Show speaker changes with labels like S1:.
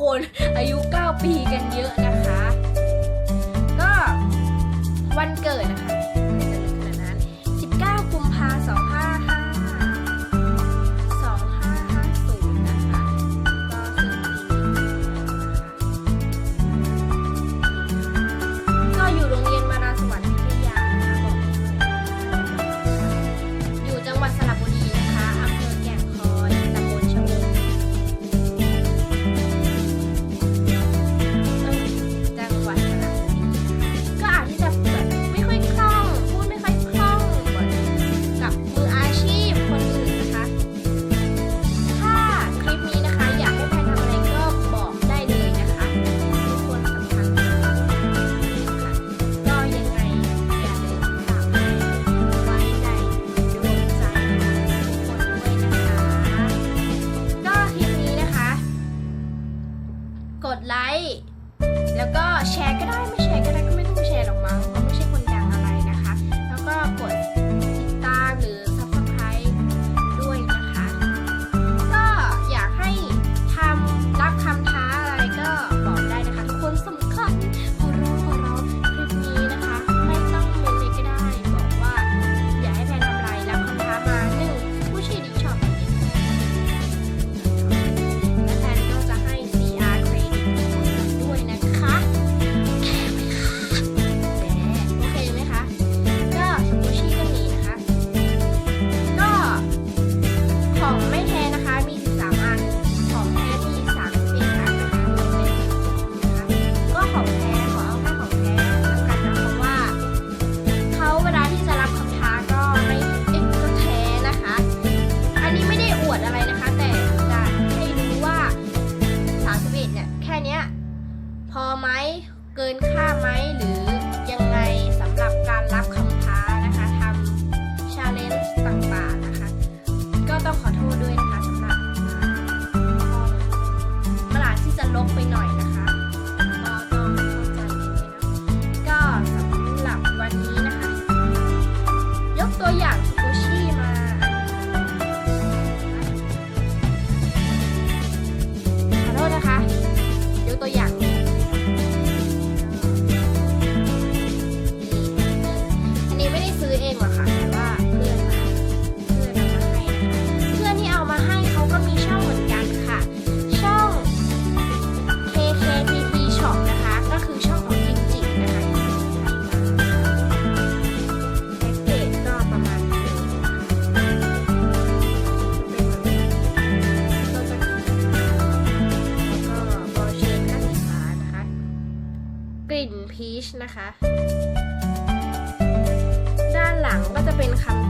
S1: คน อายุ 9 ปีกันเยอะนะคะ ก็วันเกิดนะคะ พอไหมเกินค่าไหมหรือยังไงสำหรับการรับคำ peach นะคะ ด้านหลังก็จะเป็นคำ